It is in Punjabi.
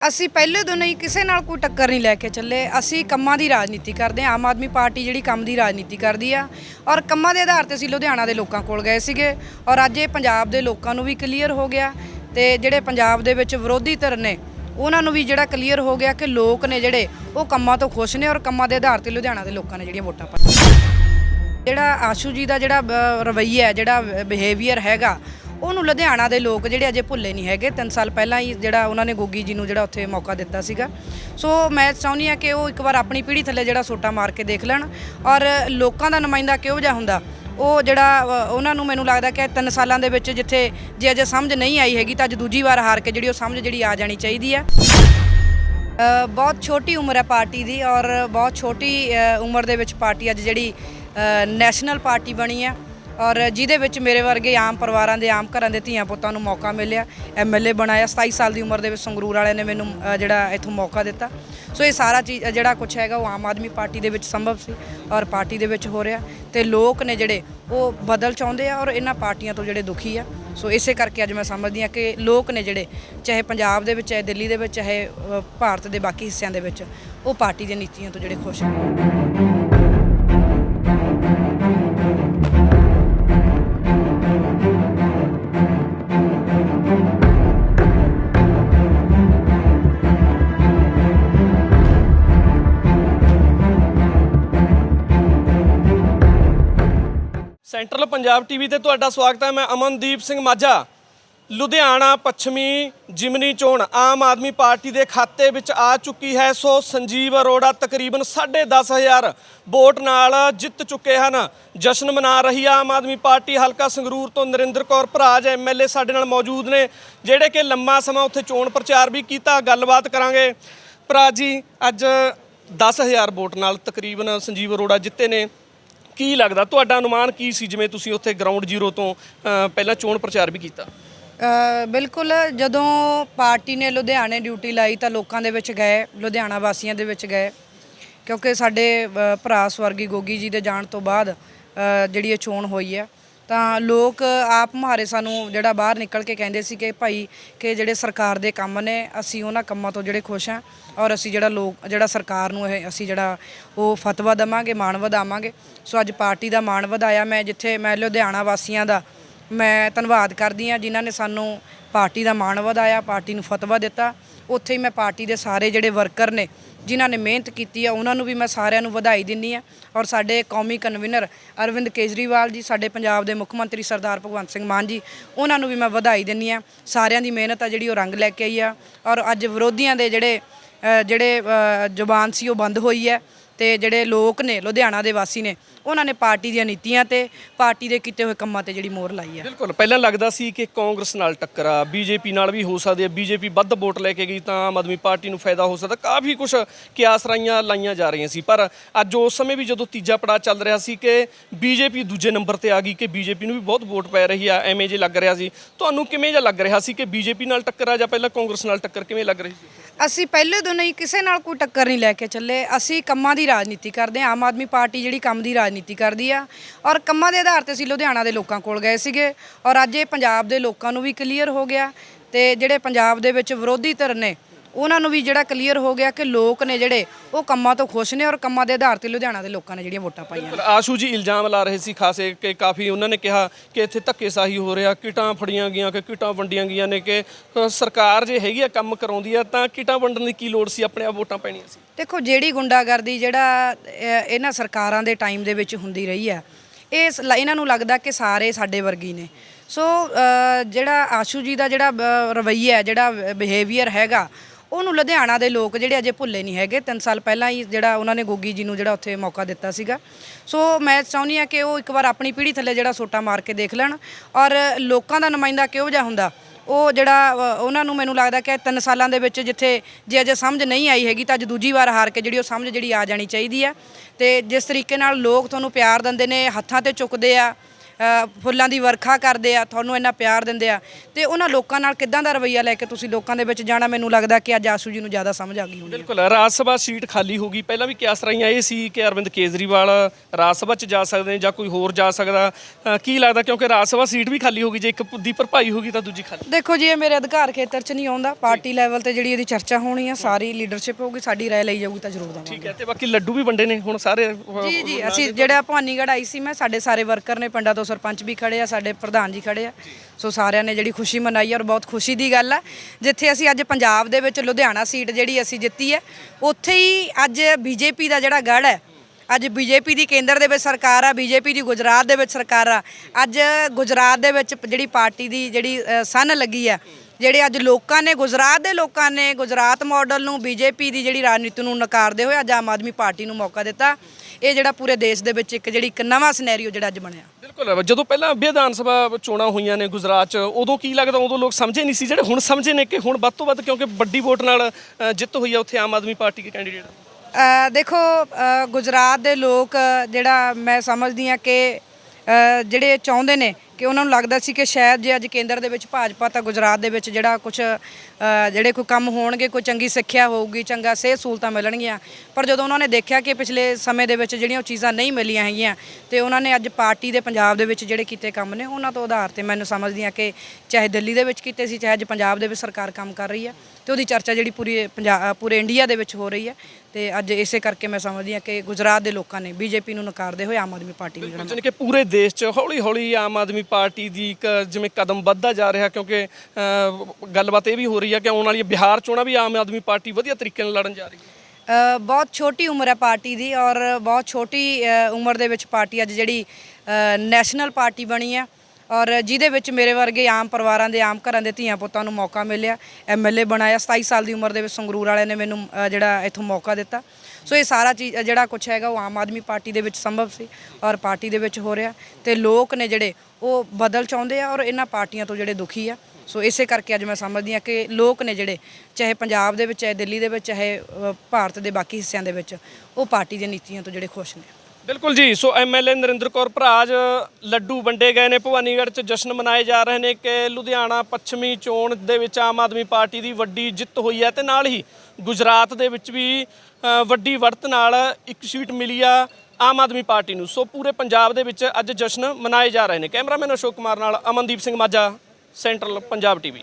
ਅਸੀਂ ਪਹਿਲੇ ਦਿਨ ਹੀ ਕਿਸੇ ਨਾਲ ਕੋਈ ਟੱਕਰ ਨਹੀਂ ਲੈ ਕੇ ਚੱਲੇ। ਅਸੀਂ ਕੰਮਾਂ ਦੀ ਰਾਜਨੀਤੀ ਕਰਦੇ ਹਾਂ, ਆਮ ਆਦਮੀ ਪਾਰਟੀ ਜਿਹੜੀ ਕੰਮ ਦੀ ਰਾਜਨੀਤੀ ਕਰਦੀ ਆ। ਔਰ ਕੰਮਾਂ ਦੇ ਆਧਾਰ ਤੇ ਅਸੀਂ ਲੁਧਿਆਣਾ ਦੇ ਲੋਕਾਂ ਕੋਲ ਗਏ ਸੀਗੇ ਔਰ ਅੱਜ ਇਹ ਪੰਜਾਬ ਦੇ ਲੋਕਾਂ ਨੂੰ ਵੀ ਕਲੀਅਰ ਹੋ ਗਿਆ ਤੇ ਜਿਹੜੇ ਪੰਜਾਬ ਦੇ ਵਿੱਚ ਵਿਰੋਧੀ ਧਿਰ ਨੇ, ਉਹਨਾਂ ਨੂੰ ਵੀ ਜਿਹੜਾ ਕਲੀਅਰ ਹੋ ਗਿਆ ਕਿ ਲੋਕ ਨੇ ਜਿਹੜੇ ਉਹ ਕੰਮਾਂ ਤੋਂ ਖੁਸ਼ ਨੇ ਔਰ ਕੰਮਾਂ ਦੇ ਆਧਾਰ ਤੇ ਲੁਧਿਆਣਾ ਦੇ ਲੋਕਾਂ ਨੇ ਜਿਹੜੀਆਂ ਵੋਟਾਂ ਪਾਈਆਂ। ਜਿਹੜਾ ਆਸ਼ੂ ਜੀ ਦਾ ਜਿਹੜਾ ਬ- ਰਵੱਈਆ ਹੈ, ਜਿਹੜਾ ਬਿਹੇਵੀਅਰ ਹੈਗਾ ਉਹਨੂੰ ਲੁਧਿਆਣਾ ਦੇ ਲੋਕ ਜਿਹੜੇ ਅਜੇ ਭੁੱਲੇ ਨਹੀਂ ਹੈਗੇ। 3 ਸਾਲ ਪਹਿਲਾਂ ਹੀ ਜਿਹੜਾ ਉਹਨਾਂ ਨੇ ਗੋਗੀ ਜੀ ਨੂੰ ਜਿਹੜਾ ਉੱਥੇ ਮੌਕਾ ਦਿੱਤਾ ਸੀਗਾ। ਸੋ ਮੈਂ ਚਾਹੁੰਦੀ ਹਾਂ ਕਿ ਉਹ ਇੱਕ ਵਾਰ ਆਪਣੀ ਪੀੜ੍ਹੀ ਥੱਲੇ ਜਿਹੜਾ ਸੋਟਾ ਮਾਰ ਕੇ ਦੇਖ ਲੈਣ ਔਰ ਲੋਕਾਂ ਦਾ ਨੁਮਾਇੰਦਾ ਕਿਹੋ ਜਿਹਾ ਹੁੰਦਾ, ਉਹ ਜਿਹੜਾ ਉਹਨਾਂ ਨੂੰ ਮੈਨੂੰ ਲੱਗਦਾ ਕਿ 3 ਸਾਲਾਂ ਦੇ ਵਿੱਚ ਜਿੱਥੇ ਜੇ ਅਜੇ ਸਮਝ ਨਹੀਂ ਆਈ ਹੈਗੀ ਤਾਂ ਅੱਜ ਦੂਜੀ ਵਾਰ ਹਾਰ ਕੇ ਜਿਹੜੀ ਉਹ ਸਮਝ ਜਿਹੜੀ ਆ ਜਾਣੀ ਚਾਹੀਦੀ ਹੈ। ਬਹੁਤ ਛੋਟੀ ਉਮਰ ਹੈ ਪਾਰਟੀ ਦੀ ਔਰ ਬਹੁਤ ਛੋਟੀ ਉਮਰ ਦੇ ਵਿੱਚ ਪਾਰਟੀ ਅੱਜ ਜਿਹੜੀ ਨੈਸ਼ਨਲ ਪਾਰਟੀ ਬਣੀ ਹੈ। ਔਰ ਜਿਹਦੇ ਵਿੱਚ ਮੇਰੇ ਵਰਗੇ ਆਮ ਪਰਿਵਾਰਾਂ ਦੇ, ਆਮ ਘਰਾਂ ਦੇ ਧੀਆਂ ਪੁੱਤਾਂ ਨੂੰ ਮੌਕਾ ਮਿਲਿਆ ਐਮਐਲਏ ਬਣਾਇਆ 27 ਸਾਲ ਦੀ ਉਮਰ ਦੇ ਵਿੱਚ ਸੰਗਰੂਰ ਵਾਲਿਆਂ ਨੇ ਮੈਨੂੰ ਜਿਹੜਾ ਇੱਥੋਂ ਮੌਕਾ ਦਿੱਤਾ। ਸੋ ਇਹ ਸਾਰਾ ਚੀਜ਼ ਜਿਹੜਾ ਕੁਝ ਹੈਗਾ ਉਹ ਆਮ ਆਦਮੀ ਪਾਰਟੀ ਦੇ ਵਿੱਚ ਸੰਭਵ ਸੀ ਔਰ ਪਾਰਟੀ ਦੇ ਵਿੱਚ ਹੋ ਰਿਹਾ ਤੇ ਲੋਕ ਨੇ ਜਿਹੜੇ ਉਹ ਬਦਲ ਚਾਹੁੰਦੇ ਆ ਔਰ ਇਹਨਾਂ ਪਾਰਟੀਆਂ ਤੋਂ ਜਿਹੜੇ ਦੁਖੀ ਆ। ਸੋ ਇਸੇ ਕਰਕੇ ਅੱਜ ਮੈਂ ਸਮਝਦੀ ਹਾਂ ਕਿ ਲੋਕ ਨੇ ਜਿਹੜੇ, ਚਾਹੇ ਪੰਜਾਬ ਦੇ ਵਿੱਚ, ਚਾਹੇ ਦਿੱਲੀ ਦੇ ਵਿੱਚ, ਚਾਹੇ ਭਾਰਤ ਦੇ ਬਾਕੀ ਹਿੱਸਿਆਂ ਦੇ ਵਿੱਚ, ਉਹ ਪਾਰਟੀ ਦੀਆਂ ਨੀਤੀਆਂ ਤੋਂ ਜਿਹੜੇ ਖੁਸ਼ ਨੇ ਸੈਂਟਰਲ ਪੰਜਾਬ ਟੀਵੀ ਤੇ ਤੁਹਾਡਾ ਸਵਾਗਤ ਹੈ। ਮੈਂ ਅਮਨਦੀਪ ਸਿੰਘ ਮਾਝਾ, ਲੁਧਿਆਣਾ, ਪੱਛਮੀ, ਜਿਮਨੀ ਚੋਣ ਆਮ ਆਦਮੀ ਪਾਰਟੀ ਦੇ ਖਾਤੇ ਵਿੱਚ ਆ ਚੁੱਕੀ ਹੈ। ਸੋ ਸੰਜੀਵ ਅਰੋੜਾ ਤਕਰੀਬਨ 10500 ਵੋਟ ਨਾਲ ਜਿੱਤ ਚੁੱਕੇ ਹਨ। ਜਸ਼ਨ ਮਨਾ ਰਹੀ ਆਮ ਆਦਮੀ ਪਾਰਟੀ, ਹਲਕਾ ਸੰਗਰੂਰ ਤੋਂ ਨਰਿੰਦਰ ਕੌਰ ਭਰਾਜ ਐਮਐਲਏ ਸਾਡੇ ਨਾਲ ਮੌਜੂਦ ਨੇ, ਜਿਹੜੇ ਕਿ ਲੰਮਾ ਸਮਾਂ ਉੱਥੇ ਚੋਣ ਪ੍ਰਚਾਰ ਵੀ ਕੀਤਾ। ਗੱਲਬਾਤ ਕਰਾਂਗੇ। ਭਰਾ ਜੀ, ਅੱਜ 10000 ਵੋਟ ਨਾਲ ਤਕਰੀਬਨ ਸੰਜੀਵ ਅਰੋੜਾ ਜਿੱਤੇ ਨੇ। ਕੀ ਲੱਗਦਾ? ਤੁਹਾਡਾ ਅਨੁਮਾਨ ਕੀ ਸੀ ਜਿਵੇਂ ਤੁਸੀਂ ਉੱਥੇ ਗਰਾਊਂਡ ਜ਼ੀਰੋ ਤੋਂ ਅ, ਪਹਿਲਾਂ ਚੋਣ ਪ੍ਰਚਾਰ ਵੀ ਕੀਤਾ? ਅ, ਬਿਲਕੁਲ ਜਦੋਂ ਪਾਰਟੀ ਨੇ ਲੁਧਿਆਣੇ ਡਿਊਟੀ ਲਾਈ ਤਾਂ ਲੋਕਾਂ ਦੇ ਵਿੱਚ ਗਏ ਲੁਧਿਆਣਾ ਵਾਸੀਆਂ ਦੇ ਵਿੱਚ ਗਏ। ਕਿਉਂਕਿ ਸਾਡੇ ਅ, ਭਰਾ ਸਵਰਗੀ ਗੋਗੀ ਜੀ ਦੇ ਜਾਣ ਤੋਂ ਬਾਅਦ ਅ, ਜਿਹੜੀ ਇਹ ਚੋਣ ਹੋਈ ਹੈ। ਤਾਂ ਲੋਕ ਆਪ ਮੁਹਾਰੇ ਸਾਨੂੰ ਜਿਹੜਾ ਬਾਹਰ ਨਿਕਲ ਕੇ ਕਹਿੰਦੇ ਸੀ ਕਿ ਭਾਈ ਕਿ ਜਿਹੜੇ ਸਰਕਾਰ ਦੇ ਕੰਮ ਨੇ, ਅਸੀਂ ਉਹਨਾਂ ਕੰਮਾਂ ਤੋਂ ਜਿਹੜੇ ਖੁਸ਼ ਹਾਂ ਔਰ ਅਸੀਂ ਜਿਹੜਾ ਲੋਕ, ਜਿਹੜਾ ਸਰਕਾਰ ਨੂੰ ਇਹ ਅਸੀਂ ਜਿਹੜਾ ਉਹ ਫਤਵਾ ਦਵਾਂਗੇ, ਮਾਣ ਵਧਾਵਾਂਗੇ। ਸੋ ਅੱਜ ਪਾਰਟੀ ਦਾ ਮਾਣ ਵਧਾਇਆ ਮੈਂ, ਜਿੱਥੇ ਮੈਂ ਲੁਧਿਆਣਾ ਵਾਸੀਆਂ ਦਾ, ਮੈਂ ਧੰਨਵਾਦ ਕਰਦੀ ਹਾਂ ਜਿਨ੍ਹਾਂ ਨੇ ਸਾਨੂੰ ਪਾਰਟੀ ਦਾ ਮਾਣ ਵਧਾਇਆ, ਪਾਰਟੀ ਨੂੰ ਫਤਵਾ ਦਿੱਤਾ। ਉੱਥੇ ਹੀ ਮੈਂ ਪਾਰਟੀ ਦੇ ਸਾਰੇ ਜਿਹੜੇ ਵਰਕਰ ਨੇ ਜਿਨ੍ਹਾਂ ਨੇ ਮਿਹਨਤ ਕੀਤੀ ਆ, ਉਹਨਾਂ ਨੂੰ ਵੀ ਮੈਂ ਸਾਰਿਆਂ ਨੂੰ ਵਧਾਈ ਦਿੰਨੀ ਆ। ਔਰ ਸਾਡੇ ਕੌਮੀ ਕਨਵੀਨਰ ਅਰਵਿੰਦ ਕੇਜਰੀਵਾਲ ਜੀ, ਸਾਡੇ ਪੰਜਾਬ ਦੇ ਮੁੱਖ ਮੰਤਰੀ ਸਰਦਾਰ ਭਗਵੰਤ ਸਿੰਘ ਮਾਨ ਜੀ, ਉਹਨਾਂ ਨੂੰ ਵੀ ਮੈਂ ਵਧਾਈ ਦਿੰਨੀ ਆ। ਸਾਰਿਆਂ ਦੀ ਮਿਹਨਤ ਆ ਜਿਹੜੀ ਉਹ ਰੰਗ ਲੈ ਕੇ ਆਈ ਆ। ਔਰ ਅੱਜ ਵਿਰੋਧੀਆਂ ਦੇ ਜਿਹੜੇ ਜਿਹੜੇ ਜ਼ੁਬਾਨ ਸੀ ਉਹ ਬੰਦ ਹੋਈ ਹੈ। ਤੇ ਜਿਹੜੇ ਲੋਕ ਨੇ ਲੁਧਿਆਣਾ ਦੇ ਵਾਸੀ ਨੇ ਉਹਨਾਂ ਨੇ ਪਾਰਟੀ ਦੀਆਂ ਨੀਤੀਆਂ ਤੇ ਪਾਰਟੀ ਦੇ ਕੀਤੇ ਹੋਏ ਕੰਮਾਂ ਤੇ ਜਿਹੜੀ ਮੋਹਰ ਲਾਈ ਹੈ। ਬਿਲਕੁਲ ਪਹਿਲਾਂ ਲੱਗਦਾ ਸੀ ਕਿ ਕਾਂਗਰਸ ਨਾਲ ਟੱਕਰ ਆ ਬੀਜੇਪੀ ਨਾਲ ਵੀ ਹੋ ਸਕਦੀ ਹੈ ਬੀਜੇਪੀ ਵੱਧ ਵੋਟ ਲੈ ਕੇ ਗਈ ਤਾਂ ਆਮ ਆਦਮੀ ਪਾਰਟੀ ਨੂੰ ਫਾਇਦਾ ਹੋ ਸਕਦਾ ਕਾਫੀ ਕੁਝ ਕਿਆਸ ਰਾਈਆਂ ਲਾਈਆਂ ਜਾ ਰਹੀਆਂ ਸੀ ਪਰ ਅੱਜ ਉਸ ਸਮੇਂ ਵੀ ਜਦੋਂ ਤੀਜਾ ਪੜਾਅ ਚੱਲ ਰਿਹਾ ਸੀ ਕਿ ਬੀਜੇਪੀ ਦੂਜੇ ਨੰਬਰ ਤੇ ਆ ਗਈ ਕਿ ਬੀਜੇਪੀ ਨੂੰ ਵੀ ਬਹੁਤ ਵੋਟ ਪੈ ਰਹੀ ਆ ਐਵੇਂ ਜੇ ਲੱਗ ਰਿਹਾ ਸੀ। ਤੁਹਾਨੂੰ ਕਿਵੇਂ ਜਿਹਾ ਲੱਗ ਰਿਹਾ ਸੀ ਕਿ ਬੀਜੇਪੀ ਨਾਲ ਟੱਕਰ ਆ ਜਾਂ ਪਹਿਲਾਂ ਕਾਂਗਰਸ ਨਾਲ ਟੱਕਰ ਕਿਵੇਂ ਲੱਗ ਰਹੀ ਸੀ? ਅਸੀਂ ਪਹਿਲੇ ਦਿਨੋਂ ਹੀ ਕਿਸੇ ਨਾਲ ਕੋਈ ਟੱਕਰ ਨਹੀਂ ਲੈ ਕੇ ਚੱਲੇ ਅਸੀਂ ਕੰਮਾਂ ਦੀ ਰਾਜਨੀਤੀ ਕਰਦੇ ਹਾਂ ਆਮ ਆਦਮੀ ਪਾਰਟੀ ਜਿਹੜੀ ਕੰਮ ਦੀ ਰਾਜਨੀਤੀ ਕਰਦੀ ਆ। ਔਰ ਕੰਮਾਂ ਦੇ ਆਧਾਰ ਤੇ ਅਸੀਂ ਲੁਧਿਆਣਾ ਦੇ ਲੋਕਾਂ ਕੋਲ ਗਏ ਸੀਗੇ। ਔਰ ਅੱਜ ਇਹ ਪੰਜਾਬ ਦੇ ਲੋਕਾਂ ਨੂੰ ਵੀ ਕਲੀਅਰ ਹੋ ਗਿਆ ਤੇ ਜਿਹੜੇ ਪੰਜਾਬ ਦੇ ਵਿੱਚ ਵਿਰੋਧੀ ਧਿਰ ਨੇ ਉਹਨਾਂ ਨੂੰ ਵੀ ਜਿਹੜਾ ਕਲੀਅਰ ਹੋ ਗਿਆ ਕਿ ਲੋਕ ਨੇ ਜਿਹੜੇ ਉਹ ਕੰਮਾਂ ਤੋਂ ਖੁਸ਼ ਨੇ ਔਰ ਕੰਮਾਂ ਦੇ ਆਧਾਰ ਤੇ ਲੁਧਿਆਣਾ ਦੇ ਲੋਕਾਂ ਨੇ ਜਿਹੜੀਆਂ ਵੋਟਾਂ ਪਾਈਆਂ ਬਿਲਕੁਲ ਆਸ਼ੂ ਜੀ ਇਲਜ਼ਾਮ ਲਾ ਰਹੇ ਸੀ ਖਾਸੇ ਕਿ ਕਾਫੀ ਉਹਨਾਂ ਨੇ ਕਿਹਾ ਕਿ ਇੱਥੇ ਧੱਕੇਸ਼ਾਹੀ ਹੋ ਰਿਹਾ ਕਿਟਾਂ ਫੜੀਆਂ ਗਈਆਂ ਕਿ ਕਿਟਾਂ ਵੰਡੀਆਂ ਗਈਆਂ ਨੇ ਕਿ ਸਰਕਾਰ ਜੇ ਹੈਗੀ ਆ ਕੰਮ ਕਰਾਉਂਦੀ ਆ ਤਾਂ ਕਿਟਾਂ ਵੰਡਣ ਦੀ ਕੀ ਲੋੜ ਸੀ ਆਪਣੇ ਆਪ ਵੋਟਾਂ ਪੈਣੀਆਂ ਸੀ। ਦੇਖੋ ਜਿਹੜੀ ਗੁੰਡਾਗਰਦੀ ਜਿਹੜਾ ਇਹਨਾਂ ਸਰਕਾਰਾਂ ਦੇ ਟਾਈਮ ਦੇ ਵਿੱਚ ਹੁੰਦੀ ਰਹੀ ਆ ਇਹ ਇਹਨਾਂ ਨੂੰ ਲੱਗਦਾ ਕਿ ਸਾਰੇ ਸਾਡੇ ਵਰਗੀ ਨੇ। ਸੋ ਜਿਹੜਾ ਆਸ਼ੂ ਜੀ ਦਾ ਜਿਹੜਾ ਰਵੱਈਆ ਹੈ ਜਿਹੜਾ ਬਿਹੇਵੀਅਰ ਹੈਗਾ ਉਹਨੂੰ ਲੁਧਿਆਣਾ ਦੇ ਲੋਕ ਜਿਹੜੇ ਅਜੇ ਭੁੱਲੇ ਨਹੀਂ ਹੈਗੇ। 3 ਸਾਲ ਪਹਿਲਾਂ ਹੀ ਜਿਹੜਾ ਉਹਨਾਂ ਨੇ ਗੋਗੀ ਜੀ ਨੂੰ ਜਿਹੜਾ ਉੱਥੇ ਮੌਕਾ ਦਿੱਤਾ ਸੀਗਾ। ਸੋ ਮੈਂ ਚਾਹੁੰਦੀ ਹਾਂ ਕਿ ਉਹ ਇੱਕ ਵਾਰ ਆਪਣੀ ਪੀੜ੍ਹੀ ਥੱਲੇ ਜਿਹੜਾ ਸੋਟਾ ਮਾਰ ਕੇ ਦੇਖ ਲੈਣ ਔਰ ਲੋਕਾਂ ਦਾ ਨੁਮਾਇੰਦਾ ਕਿਹੋ ਜਿਹਾ ਹੁੰਦਾ, ਉਹ ਜਿਹੜਾ ਉਹਨਾਂ ਨੂੰ ਮੈਨੂੰ ਲੱਗਦਾ ਕਿ 3 ਸਾਲਾਂ ਦੇ ਵਿੱਚ ਜਿੱਥੇ ਜੇ ਅਜੇ ਸਮਝ ਨਹੀਂ ਆਈ ਹੈਗੀ ਤਾਂ ਅੱਜ ਦੂਜੀ ਵਾਰ ਹਾਰ ਕੇ ਜਿਹੜੀ ਉਹ ਸਮਝ ਜਿਹੜੀ ਆ ਜਾਣੀ ਚਾਹੀਦੀ ਆ ਤੇ ਜਿਸ ਤਰੀਕੇ ਨਾਲ ਲੋਕ ਤੁਹਾਨੂੰ ਪਿਆਰ ਦਿੰਦੇ ਨੇ, ਹੱਥਾਂ ਤੇ ਚੁੱਕਦੇ ਆ ਫੁੱਲਾਂ ਦੀ ਵਰਖਾ ਕਰਦੇ ਆ ਤੁਹਾਨੂੰ ਇੰਨਾ ਪਿਆਰ ਦਿੰਦੇ ਆ। ਤੇ ਉਹਨਾਂ ਲੋਕਾਂ ਨਾਲ ਕਿੱਦਾਂ ਦਾ ਰਵੱਈਆ ਲੈ ਕੇ ਤੁਸੀਂ ਲੋਕਾਂ ਦੇ ਵਿੱਚ ਜਾਣਾ? ਮੈਨੂੰ ਲੱਗਦਾ ਕਿ ਅੱਜ ਆਸੂ ਜੀ ਨੂੰ ਜ਼ਿਆਦਾ ਸਮਝ ਆ ਗਈ ਹੋਣੀ ਬਿਲਕੁਲ ਰਾਜ ਸਭਾ ਸੀਟ ਖਾਲੀ ਹੋ ਗਈ। ਪਹਿਲਾਂ ਵੀ ਕਿਆਸ ਰਹੀਆਂ ਇਹ ਸੀ ਕਿ ਅਰਵਿੰਦ ਕੇਜਰੀਵਾਲ ਰਾਜ ਸਭਾ 'ਚ ਜਾ ਸਕਦੇ ਨੇ ਜਾਂ ਕੋਈ ਹੋਰ ਜਾ ਸਕਦਾ। ਅ, ਕੀ ਲੱਗਦਾ? ਕਿਉਂਕਿ ਰਾਜ ਸਭਾ ਸੀਟ ਵੀ ਖਾਲੀ ਹੋ ਗਈ ਜੇ ਇੱਕ ਦੀ ਭਰਪਾਈ ਹੋ ਗਈ ਤਾਂ ਦੂਜੀ ਖਾਲੀ। ਦੇਖੋ ਜੀ ਇਹ ਮੇਰੇ ਅਧਿਕਾਰ ਖੇਤਰ 'ਚ ਨਹੀਂ ਆਉਂਦਾ। ਪਾਰਟੀ ਲੈਵਲ ਤੇ ਜਿਹੜੀ ਇਹਦੀ ਚਰਚਾ ਹੋਣੀ ਆ ਸਾਰੀ ਲੀਡਰਸ਼ਿਪ ਹੋਊਗੀ ਸਾਡੀ ਰਾਏ ਲਈ ਜਾਊਗੀ ਤਾਂ ਜ਼ਰੂਰ ਦੇਵਾਂਗੇ। ਠੀਕ ਹੈ ਤੇ ਬਾਕੀ ਲੱਡੂ ਵੀ ਵੰਡੇ ਨੇ। ਹੁਣ ਸਾਰੇ ਅ, ਜੀ ਜੀ ਅਸੀਂ ਜਿਹੜਾ ਭਵਾਨੀਗੜ੍ਹ ਆਈ ਸੀ ਮੈਂ ਸਾਡੇ ਸਾਰੇ ਵਰਕਰ ਨੇ ਪਿੰਡਾਂ ਤੋਂ ਸਰਪੰਚ ਵੀ ਖੜੇ ਆ, ਸਾਡੇ ਪ੍ਰਧਾਨ ਜੀ ਖੜੇ ਆ। ਸੋ ਸਾਰਿਆਂ ਨੇ ਜਿਹੜੀ ਖੁਸ਼ੀ ਮਨਾਈ ਔਰ ਬਹੁਤ ਖੁਸ਼ੀ ਦੀ ਗੱਲ ਆ। ਜਿੱਥੇ ਅਸੀਂ ਅੱਜ ਪੰਜਾਬ ਦੇ ਵਿੱਚ ਲੁਧਿਆਣਾ ਸੀਟ ਜਿਹੜੀ ਅਸੀਂ ਜਿੱਤੀ ਹੈ ਉੱਥੇ ਹੀ ਅੱਜ ਬੀਜੇਪੀ ਦਾ ਜਿਹੜਾ ਗੜ ਹੈ ਅੱਜ ਬੀਜੇਪੀ ਦੀ ਕੇਂਦਰ ਦੇ ਵਿੱਚ ਸਰਕਾਰ ਆ, ਬੀਜੇਪੀ ਦੀ ਗੁਜਰਾਤ ਦੇ ਵਿੱਚ ਸਰਕਾਰ ਆ। ਅੱਜ ਗੁਜਰਾਤ ਦੇ ਵਿੱਚ ਜਿਹੜੀ ਪਾਰਟੀ ਦੀ ਜਿਹੜੀ ਸਨ ਲੱਗੀ ਆ, ਜਿਹੜੇ ਅੱਜ ਲੋਕਾਂ ਨੇ, ਗੁਜਰਾਤ ਦੇ ਲੋਕਾਂ ਨੇ ਗੁਜਰਾਤ ਮਾਡਲ ਨੂੰ, ਬੀਜੇਪੀ ਦੀ ਜਿਹੜੀ ਰਾਜਨੀਤੀ ਨੂੰ ਨਕਾਰਦੇ ਹੋਏ ਅੱਜ ਆਮ ਆਦਮੀ ਪਾਰਟੀ ਨੂੰ ਮੌਕਾ ਦਿੱਤਾ। ਇਹ ਜਿਹੜਾ ਪੂਰੇ ਦੇਸ਼ ਦੇ ਵਿੱਚ ਇੱਕ ਜਿਹੜੀ ਇੱਕ ਨਵਾਂ ਸਿਨੈਰੀਓ ਜਿਹੜਾ ਅੱਜ ਬਣਿਆ। ਬਿਲਕੁਲ ਜਦੋਂ ਪਹਿਲਾਂ ਵਿਧਾਨ ਸਭਾ ਚੋਣਾਂ ਹੋਈਆਂ ਨੇ ਗੁਜਰਾਤ 'ਚ ਉਦੋਂ ਕੀ ਲੱਗਦਾ ਉਦੋਂ ਲੋਕ ਸਮਝੇ ਨਹੀਂ ਸੀ ਜਿਹੜੇ ਹੁਣ ਸਮਝੇ ਨੇ ਕਿ ਹੁਣ ਵੱਧ ਤੋਂ ਵੱਧ ਕਿਉਂਕਿ ਵੱਡੀ ਵੋਟ ਨਾਲ ਜਿੱਤ ਹੋਈ ਆ ਉੱਥੇ ਆਮ ਆਦਮੀ ਪਾਰਟੀ ਦੇ ਕੈਂਡੀਡੇਟ ਦੇਖੋ ਗੁਜਰਾਤ ਦੇ ਲੋਕ ਜਿਹੜਾ ਮੈਂ ਸਮਝਦੀ ਆ ਕਿ ਜਿਹੜੇ ਚਾਹੁੰਦੇ ਨੇ ਕਿ ਉਹਨਾਂ ਨੂੰ ਲੱਗਦਾ ਸੀ ਕਿ ਸ਼ਾਇਦ ਜੇ ਅੱਜ ਕੇਂਦਰ ਦੇ ਵਿੱਚ ਭਾਜਪਾ ਤਾਂ ਗੁਜਰਾਤ ਦੇ ਵਿੱਚ ਜਿਹੜਾ ਕੁਝ ਜਿਹੜੇ ਕੋਈ ਕੰਮ ਹੋਣਗੇ ਕੋਈ ਚੰਗੀ ਸਿੱਖਿਆ ਹੋਊਗੀ ਚੰਗਾ ਸਿਹਤ ਸਹੂਲਤਾਂ ਮਿਲਣਗੀਆਂ। ਪਰ ਜਦੋਂ ਉਹਨਾਂ ਨੇ ਦੇਖਿਆ ਕਿ ਪਿਛਲੇ ਸਮੇਂ ਦੇ ਵਿੱਚ ਜਿਹੜੀਆਂ ਉਹ ਚੀਜ਼ਾਂ ਨਹੀਂ ਮਿਲੀਆਂ ਹੈਗੀਆਂ ਤੇ ਉਹਨਾਂ ਨੇ ਅੱਜ ਪਾਰਟੀ ਦੇ ਪੰਜਾਬ ਦੇ ਵਿੱਚ ਜਿਹੜੇ ਕੀਤੇ ਕੰਮ ਨੇ ਉਹਨਾਂ ਤੋਂ ਆਧਾਰ ਤੇ ਮੈਨੂੰ ਸਮਝਦੀ ਆ ਕਿ ਚਾਹੇ ਦਿੱਲੀ ਦੇ ਵਿੱਚ ਕੀਤੇ ਸੀ ਚਾਹੇ ਅੱਜ ਪੰਜਾਬ ਦੇ ਵਿੱਚ ਸਰਕਾਰ ਕੰਮ ਕਰ ਰਹੀ ਹੈ ਤੇ ਉਹਦੀ ਚਰਚਾ ਜਿਹੜੀ ਪੂਰੀ ਪੰਜਾਬ ਪੂਰੇ ਇੰਡੀਆ ਦੇ ਵਿੱਚ ਹੋ ਰਹੀ ਹੈ ਤੇ ਅੱਜ ਇਸੇ ਕਰਕੇ ਮੈਂ ਸਮਝਦੀ ਹਾਂ ਕਿ ਗੁਜਰਾਤ ਦੇ ਲੋਕਾਂ ਨੇ ਬੀਜੇਪੀ ਨੂੰ ਨਕਾਰਦੇ ਹੋਏ ਆਮ ਆਦਮੀ ਪਾਰਟੀ ਨੂੰ ਜਿਹੜਾ ਕਿ ਪੂਰੇ ਦੇਸ਼ 'ਚ ਹੌਲੀ ਹੌਲੀ ਆਮ ਆਦਮੀ ਪਾਰਟੀ ਦੀ ਇੱਕ ਜਿਵੇਂ ਕਦਮ ਵੱਧਦਾ ਜਾ ਰਿਹਾ, ਕਿਉਂਕਿ ਗੱਲਬਾਤ ਇਹ ਵੀ ਹੋ ਰਹੀ ਹੈ ਕਿ ਆਉਣ ਵਾਲੀ ਬਿਹਾਰ ਚੋਣਾਂ ਵੀ ਆਮ ਆਦਮੀ ਪਾਰਟੀ ਵਧੀਆ ਤਰੀਕੇ ਨਾਲ ਲੜਨ ਜਾ ਰਹੀ ਹੈ। ਬਹੁਤ ਛੋਟੀ ਉਮਰ ਹੈ ਪਾਰਟੀ ਦੀ ਔਰ ਬਹੁਤ ਛੋਟੀ ਉਮਰ ਦੇ ਵਿੱਚ ਪਾਰਟੀ ਅੱਜ ਜਿਹੜੀ ਨੈਸ਼ਨਲ ਪਾਰਟੀ ਬਣੀ ਹੈ। ਔਰ ਜਿਹਦੇ ਵਿੱਚ ਮੇਰੇ ਵਰਗੇ ਆਮ ਪਰਿਵਾਰਾਂ ਦੇ ਆਮ ਘਰਾਂ ਦੇ ਧੀਆਂ ਪੁੱਤਾਂ ਨੂੰ ਮੌਕਾ ਮਿਲਿਆ ਐਮਐਲਏ ਬਣਾਇਆ 27 ਸਾਲ ਦੀ ਉਮਰ ਦੇ ਵਿੱਚ ਸੰਗਰੂਰ ਵਾਲਿਆਂ ਨੇ ਮੈਨੂੰ ਅ, ਜਿਹੜਾ ਇੱਥੋਂ ਮੌਕਾ ਦਿੱਤਾ। ਸੋ ਇਹ ਸਾਰਾ ਚੀਜ਼ ਜਿਹੜਾ ਕੁਝ ਹੈਗਾ ਉਹ ਆਮ ਆਦਮੀ ਪਾਰਟੀ ਦੇ ਵਿੱਚ ਸੰਭਵ ਸੀ ਔਰ ਪਾਰਟੀ ਦੇ ਵਿੱਚ ਹੋ ਰਿਹਾ। ਤੇ ਲੋਕ ਨੇ ਜਿਹੜੇ ਉਹ ਬਦਲ ਚਾਹੁੰਦੇ ਆ ਔਰ ਇਹਨਾਂ ਪਾਰਟੀਆਂ ਤੋਂ ਜਿਹੜੇ ਦੁਖੀ ਆ। ਸੋ ਇਸੇ ਕਰਕੇ ਅੱਜ ਮੈਂ ਸਮਝਦੀ ਹਾਂ ਕਿ ਲੋਕ ਨੇ ਜਿਹੜੇ ਚਾਹੇ ਪੰਜਾਬ ਦੇ ਵਿੱਚ ਚਾਹੇ ਦਿੱਲੀ ਦੇ ਵਿੱਚ ਚਾਹੇ ਅ, ਭਾਰਤ ਦੇ ਬਾਕੀ ਹਿੱਸਿਆਂ ਦੇ ਵਿੱਚ ਉਹ ਪਾਰਟੀ ਦੀਆਂ ਨੀਤੀਆਂ ਤੋਂ ਜਿਹੜੇ ਖੁਸ਼ ਨੇ। ਬਿਲਕੁਲ ਜੀ, ਸੋ ਐਮਐਲਏ ਨਰਿੰਦਰ ਕੌਰ ਭਰਾਜ, ਲੱਡੂ ਵੰਡੇ ਗਏ ਨੇ ਭਵਾਨੀਗੜ੍ਹ 'ਚ, ਜਸ਼ਨ ਮਨਾਏ ਜਾ ਰਹੇ ਨੇ ਕਿ ਲੁਧਿਆਣਾ ਪੱਛਮੀ ਚੋਣ ਦੇ ਵਿੱਚ ਆਮ ਆਦਮੀ ਪਾਰਟੀ ਦੀ ਵੱਡੀ ਜਿੱਤ ਹੋਈ ਹੈ ਤੇ ਨਾਲ ਹੀ ਗੁਜਰਾਤ ਦੇ ਵਿੱਚ ਵੀ ਵੱਡੀ ਵੜਤ ਨਾਲ ਇੱਕ ਸੀਟ ਮਿਲੀ ਆ ਆਮ ਆਦਮੀ ਪਾਰਟੀ ਨੂੰ। ਸੋ ਪੂਰੇ ਪੰਜਾਬ ਦੇ ਵਿੱਚ ਅੱਜ ਜਸ਼ਨ ਮਨਾਏ ਜਾ ਰਹੇ ਨੇ। ਕੈਮਰਾਮੈਨ ਅਸ਼ੋਕ ਕੁਮਾਰ ਨਾਲ ਅਮਨਦੀਪ ਸਿੰਘ ਮਾਝਾ, ਸੈਂਟਰਲ ਪੰਜਾਬ ਟੀਵੀ।